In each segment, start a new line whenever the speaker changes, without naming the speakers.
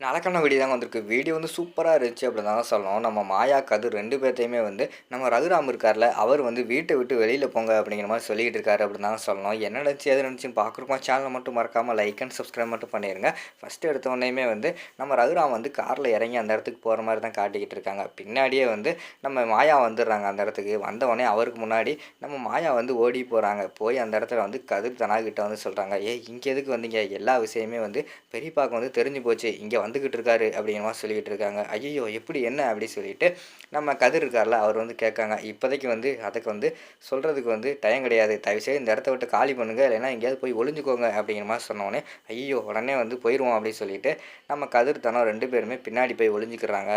நடக்கான video தாங்க வந்திருக்கு. Video வந்து சூப்பராக இருந்துச்சு அப்படின்னு தான் சொல்லணும். நம்ம மாயா கதிர் ரெண்டு பேர்த்தையுமே வந்து நம்ம ரகுராம் இருக்கார்ல அவர் வந்து வீட்டை விட்டு வெளியில் போங்க அப்படிங்கிற மாதிரி சொல்லிகிட்டு இருக்காரு அப்படின்னு தான் சொல்லணும். என்ன நினச்சி எது நினச்சின்னு பார்க்குறோமா சேனலை மட்டும் மறக்காமல் லைக் அண்ட் சப்ஸ்கிரைப் மட்டும் பண்ணிடுங்க ஃபஸ்ட்டு எடுத்த உடனேயுமே வந்து நம்ம ரகுராம் வந்து காரில் இறங்கி அந்த இடத்துக்கு போகிற மாதிரி தான் காட்டிக்கிட்டு இருக்காங்க. பின்னாடியே வந்து நம்ம மாயா வந்துடுறாங்க அந்த இடத்துக்கு. வந்த உடனே அவருக்கு முன்னாடி நம்ம மாயா வந்து ஓடி போகிறாங்க போய் அந்த இடத்துல வந்து கதிர் தனாகிட்ட வந்து சொல்கிறாங்க ஏ இங்கே எதுக்கு வந்தீங்க? எல்லா விஷயமே வந்து பெரியப்பாக்கு வந்து தெரிஞ்சு போச்சு. இங்கே வந்துக்கிட்டு இருக்காரு அப்படிங்கிற மாதிரி சொல்லிக்கிட்டு இருக்காங்க ஐயோ எப்படி என்ன அப்படி சொல்லிட்டு நம்ம கதிர் இருக்கார்ல அவர் வந்து கேட்காங்க. இப்போதைக்கு வந்து அதுக்கு வந்து சொல்கிறதுக்கு வந்து டைம் கிடையாது. தயவுசெய்து இந்த இடத்த விட்டு காலி பண்ணுங்க. இல்லைன்னா எங்கேயாவது போய் ஒளிஞ்சுக்கோங்க அப்படிங்கிற மாதிரி சொன்னோடனே ஐயோ உடனே வந்து போயிடுவோம் அப்படின்னு சொல்லிட்டு நம்ம கதிர் தனம் ரெண்டு பேருமே பின்னாடி போய் ஒளிஞ்சிக்கிறாங்க.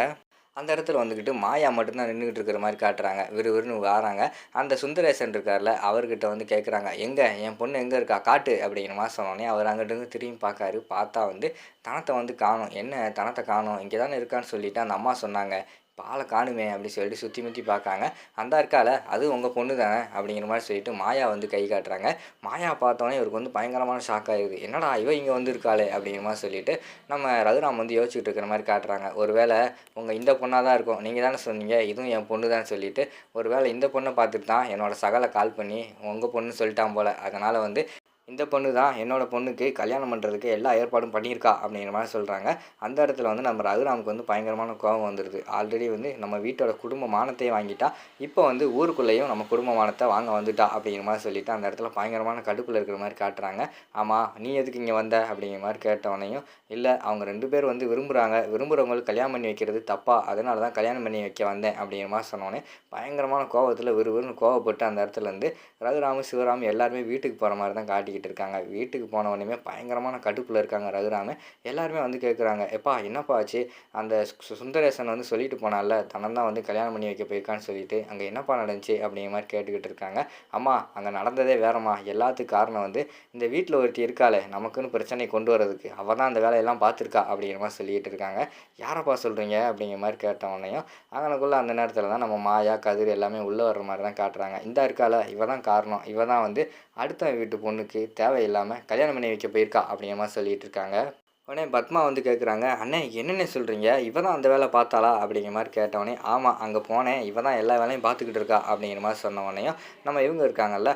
அந்த இடத்துல வந்துக்கிட்டு மாயா மட்டும்தான் நின்றுக்கிட்டு இருக்கிற மாதிரி காட்டுறாங்க. விறுவிறுன்னு வராங்க. அந்த சுந்தரேசன் இருக்கார்ல அவர்கிட்ட வந்து கேட்குறாங்க எங்கே? என் பொண்ணு எங்கே இருக்கா? காட்டு! அப்படிங்கிற மாதிரி சொன்னோடனே அவர் அங்கிட்டு திரும்பி பார்க்காரு பார்த்தா வந்து தனத்தை வந்து காணும். என்ன? தனத்தை காணும்? இங்கே தானே இருக்கான்னு சொல்லிட்டு அந்த அம்மா சொன்னாங்க. பாலை காணுமே அப்படின்னு சொல்லிட்டு சுற்றி முற்றி பார்க்காங்க. அந்த இருக்கால அது உங்கள் பொண்ணு தானே? அப்படிங்கிற மாதிரி சொல்லிட்டு மாயா வந்து கை காட்டுறாங்க. மாயா பார்த்தோன்னே இவருக்கு வந்து பயங்கரமான ஷாக் ஆயிடுது. என்னடா இவ இங்கே வந்திருக்காளே? அப்படிங்கிற மாதிரி சொல்லிட்டு நம்ம ரகுராம் வந்து யோசிச்சுட்டு இருக்கிற மாதிரி காட்டுறாங்க. ஒருவேளை உங்கள் இந்த பொண்ணாக தான் இருக்கும். நீங்கள் தானே சொன்னீங்க. இதுவும் என் பொண்ணு தான் சொல்லிட்டு ஒருவேளை இந்த பொண்ணை பார்த்துட்டு தான் என்னோட சகலை கால் பண்ணி உங்கள் பொண்ணு சொல்லிட்டான் போல். அதனால் வந்து இந்த பொண்ணு தான் என்னோட பொண்ணுக்கு கல்யாணம் பண்ணுறதுக்கு எல்லா ஏற்பாடும் பண்ணியிருக்கா அப்படிங்கிற மாதிரி சொல்கிறாங்க அந்த இடத்துல வந்து நம்ம ரகுராமுக்கு வந்து பயங்கரமான கோபம் வந்துடுது ஆல்ரெடி வந்து நம்ம வீட்டோட குடும்ப மானத்தையே வாங்கிட்டா இப்போ வந்து ஊருக்குள்ளேயும் நம்ம குடும்ப மானத்தை வாங்க வந்துட்டா அப்படிங்கிற மாதிரி சொல்லிட்டு அந்த இடத்துல பயங்கரமான கடுப்பில் இருக்கிற மாதிரி காட்டுறாங்க. ஆமாம் நீ எதுக்கு இங்கே வந்த அப்படிங்கிற மாதிரி கேட்டவனையும் இல்லை அவங்க ரெண்டு பேர் வந்து விரும்புகிறாங்க விரும்புகிறவங்களுக்கு கல்யாணம் பண்ணி வைக்கிறது தப்பா அதனால தான் கல்யாணம் பண்ணி வைக்க வந்தேன் அப்படிங்கிற மாதிரி சொன்னோன்னே பயங்கரமான கோபத்தில் விறுவிறுன்னு கோவப்பட்டு அந்த இடத்துலேருந்து ரகுராமு சிவராமு எல்லாருமே வீட்டுக்கு போகிற மாதிரி தான் காட்டிக்கிட்டு இருக்காங்க. வீட்டுக்கு போன உடனே பயங்கரமான கடுப்பில் இருக்காங்க ரகுராம. எல்லாருமே வந்து கேட்குறாங்க எப்பா என்னப்பா ஆச்சு? அந்த சு- சுந்தரேசன் வந்து சொல்லிட்டு போனால தனம் தான் வந்து கல்யாணம் பண்ணி வைக்க போயிருக்கான்னு சொல்லிட்டு அங்கே என்னப்பா நடந்துச்சு? அப்படிங்கிற மாதிரி கேட்டுக்கிட்டு இருக்காங்க. அம்மா அங்கே நடந்ததே வேறம்மா. எல்லாத்துக்கும் காரணம் வந்து இந்த வீட்டில் ஒருத்தி இருக்காளே நமக்குன்னு பிரச்சனை கொண்டு வரதுக்கு அவள் தான் அந்த வேலையெல்லாம் பார்த்துருக்கா. அப்படிங்கிற மாதிரி சொல்லிட்டு இருக்காங்க. யாரப்பா சொல்கிறீங்க அப்படிங்கிற மாதிரி கேட்ட உடனேயும் அங்கனக்குள்ளே அந்த நேரத்தில் தான் நம்ம மாயா கதிர் எல்லாமே உள்ளே வர்ற மாதிரி தான் காட்டுறாங்க. இந்த இருக்கால இவ தான் காரணம். இவ தான் வந்து அடுத்த வீட்டு பொண்ணுக்கு தேவையில்லாமல் கல்யாணம் பண்ணி வைக்க போயிருக்கா அப்படிங்கிற மாதிரி சொல்லிட்டு இருக்காங்க. உடனே பத்மா வந்து கேட்குறாங்க அண்ணே என்னென்ன சொல்கிறீங்க இவ தான் அந்த வேலை பார்த்தாளா? அப்படிங்கிற மாதிரி கேட்டவொடனே ஆமாம் அங்கே போனேன். இவ தான் எல்லா வேலையும் பார்த்துக்கிட்டு இருக்கா? அப்படிங்கிற மாதிரி சொன்ன உடனேயும் நம்ம இவங்க இருக்காங்கல்ல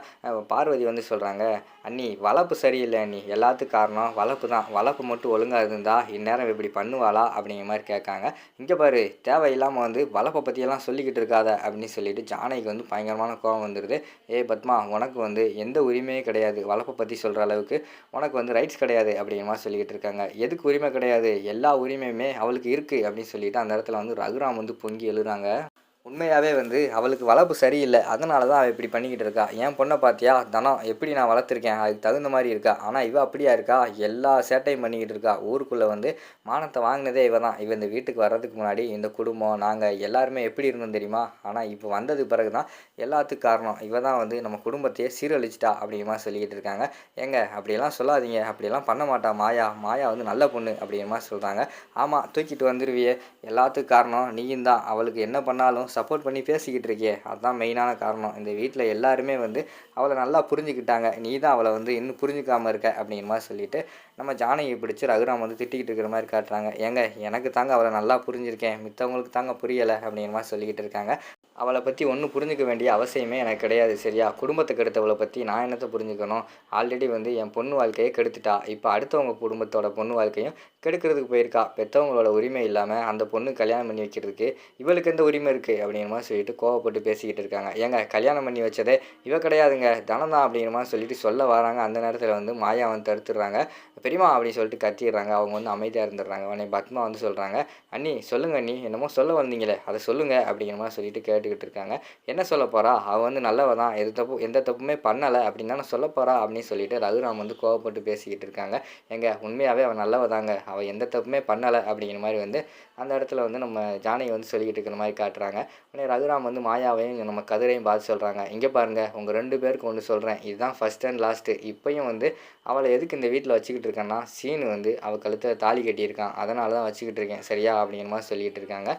பார்வதி வந்து சொல்கிறாங்க அண்ணி வளர்ப்பு சரியில்லை அண்ணி. எல்லாத்துக்கும் காரணம் வளர்ப்பு தான். வளர்ப்பு மட்டும் ஒழுங்காக இருந்தா இந்நேரம் இப்படி பண்ணுவாளா? அப்படிங்கிற மாதிரி கேட்காங்க. இங்கே பாரு தேவையில்லாமல் வந்து வளர்ப்பை பற்றியெல்லாம் சொல்லிக்கிட்டு இருக்காத அப்படின்னு சொல்லிட்டு ஜானகிக்கு வந்து பயங்கரமான கோபம் வந்துடுது ஏய் பத்மா உனக்கு வந்து எந்த உரிமையும் கிடையாது. வளர்ப்பை பற்றி சொல்கிற அளவுக்கு உனக்கு வந்து ரைட்ஸ் கிடையாது. அப்படிங்கிற மாதிரி சொல்லிக்கிட்டு இருக்காங்க. எதுக்கு உரிமை கிடையாது? எல்லா உரிமையுமே அவளுக்கு இருக்குது அப்படின்னு சொல்லிட்டு அந்த இடத்துல வந்து ரகுராம் வந்து பொங்கி எழுறாங்க உண்மையாகவே வந்து அவளுக்கு வளர்ப்பு சரியில்லை. அதனால தான் அவள் இப்படி பண்ணிக்கிட்டு இருக்கா. என் பொண்ணை பார்த்தியா? தனம் எப்படி நான் வளர்த்துருக்கேன்? அதுக்கு தகுந்த மாதிரி இருக்கா? ஆனால் இவ அப்படியா இருக்கா? எல்லா சேட்டையும் பண்ணிக்கிட்டு இருக்கா. ஊருக்குள்ளே வந்து மானத்தை வாங்கினதே இவ தான். இவ இந்த வீட்டுக்கு வர்றதுக்கு முன்னாடி இந்த குடும்பம் நாங்கள் எல்லாருமே எப்படி இருந்தோம் தெரியுமா? ஆனால் இப்போ வந்ததுக்கு பிறகு தான் எல்லாத்துக்கும் காரணம். இவ தான் வந்து நம்ம குடும்பத்தையே சீரழிச்சிட்டா அப்படிமா சொல்லிக்கிட்டு இருக்காங்க. எங்க அப்படியெல்லாம் சொல்லாதீங்க. அப்படியெல்லாம் பண்ண மாட்டா மாயா. மாயா வந்து நல்ல பொண்ணு அப்படிமா சொல்கிறாங்க ஆமாம் தூக்கிட்டு வந்துருவியே. எல்லாத்துக்கும் காரணம் நீயும் தான். அவளுக்கு என்ன பண்ணாலும் சப்போர்ட் பண்ணி பேசிக்கிட்டு இருக்கியே அதுதான் மெயினான காரணம். இந்த வீட்டில் எல்லாருமே வந்து அவளை நல்லா புரிஞ்சுக்கிட்டாங்க. நீ தான் அவளை வந்து இன்னும் புரிஞ்சுக்காமல் இருக்க அப்படிங்கிற மாதிரி சொல்லிட்டு நம்ம ஜானகியை பிடிச்சி ரகுராம் வந்து திட்டிக்கிட்டு இருக்கிற மாதிரி காட்டுறாங்க. ஏங்க எனக்கு தாங்க அவளை நல்லா புரிஞ்சிருக்கேன். மித்தவங்களுக்கு தாங்க புரியலை அப்படிங்கிற மாதிரி சொல்லிக்கிட்டு இருக்காங்க. அவளை பற்றி ஒன்றும் புரிஞ்சுக்க வேண்டிய அவசியமே எனக்கு கிடையாது சரியா? குடும்பத்தை கெடுத்தவளை பற்றி நான் என்னத்தை புரிஞ்சுக்கணும்? ஆல்ரெடி வந்து என் பொண்ணு வாழ்க்கையை கெடுத்துட்டா. இப்போ அடுத்தவங்க குடும்பத்தோட பொண்ணு வாழ்க்கையும் கெடுக்கிறதுக்கு போயிருக்கா. பெற்றவங்களோட உரிமை இல்லாமல் அந்த பொண்ணு கல்யாணம் பண்ணி வைக்கிறதுக்கு இவளுக்கு எந்த உரிமை இருக்குது அப்படிங்கிற மாதிரி சொல்லிட்டு கோவப்பட்டு பேசிக்கிட்டு இருக்காங்க. ஏங்க கல்யாணம் பண்ணி வச்சதே இவ கிடையாதுங்க. தனம் தான் அப்படிங்கிற மாதிரி சொல்லிட்டு சொல்ல வராங்க. அந்த நேரத்தில் வந்து மாயா வந்து தடுத்துடுறாங்க. பெரியமா அப்படின்னு சொல்லிட்டு கத்திடுறாங்க. அவங்க வந்து அமைதியாக இருந்துடுறாங்க. உடனே பத்மா வந்து சொல்கிறாங்க அண்ணி சொல்லுங்க அண்ணி. என்னமோ சொல்ல வந்தீங்களே. அதை சொல்லுங்கள் அப்படிங்கிற மாதிரி சொல்லிட்டு கேட்டுக்கிட்டு இருக்காங்க. என்ன சொல்ல போகிறா அவள் வந்து நல்லவ தான். எது தப்பு எந்த தப்புமே பண்ணலை. அப்படின்னு தானே சொல்ல போகிறா அப்படின்னு சொல்லிட்டு ரகுராம் வந்து கோவப்பட்டு பேசிக்கிட்டு இருக்காங்க. எங்க உண்மையாகவே அவள் நல்லவ தாங்க. அவள் எந்த தப்புமே பண்ணலை அப்படிங்கிற மாதிரி வந்து அந்த இடத்துல வந்து நம்ம ஜானகி வந்து சொல்லிக்கிட்டு இருக்கிற மாதிரி காட்டுறாங்க. உடனே ரகுராம் வந்து மாயாவையும் நம்ம கதிரையும் பார்த்து சொல்கிறாங்க இங்கே பாருங்கள் உங்கள் ரெண்டு பேருக்கு ஒன்று சொல்கிறேன் இதுதான் ஃபஸ்ட் அண்ட் லாஸ்ட்டு இப்போயும் வந்து அவளை எதுக்கு இந்த வீட்டில் வச்சுக்கிட்டு இருக்கேன்னா சீனு வந்து அவள் கழுத்தில் தாலி கட்டியிருக்கான். அதனால தான் வச்சுக்கிட்டு இருக்கேன். சரியா? அப்படிங்கிற மாதிரி சொல்லிட்டு இருக்காங்க.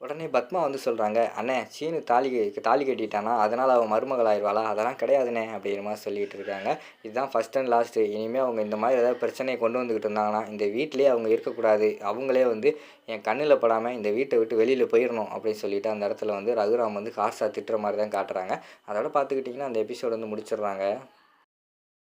உடனே பத்மா வந்து சொல்கிறாங்க அண்ணே சீனு தாலி தாலி கட்டிட்டானா? அதனால் அவன் மருமகள் ஆயிடுவாளா? அதெல்லாம் கிடையாதுண்ணே. அப்படிங்கிற மாதிரி சொல்லிட்டு இருக்காங்க. இதுதான் ஃபஸ்ட் அண்ட் லாஸ்ட்டு இனிமேல் அவங்க இந்த மாதிரி ஏதாவது பிரச்சனையை கொண்டு வந்துக்கிட்டு இருந்தாங்கன்னா இந்த வீட்டிலே அவங்க இருக்கக்கூடாது. அவங்களே வந்து என் கண்ணில் படாமல் இந்த வீட்டை விட்டு வெளியில் போயிடணும். அப்படின்னு சொல்லிட்டு அந்த இடத்துல வந்து ரகுராம் வந்து காசாக திட்டுற மாதிரி தான் காட்டுறாங்க. அதோட பார்த்துக்கிட்டிங்கன்னா அந்த எபிசோடு வந்து முடிச்சிடுறாங்க.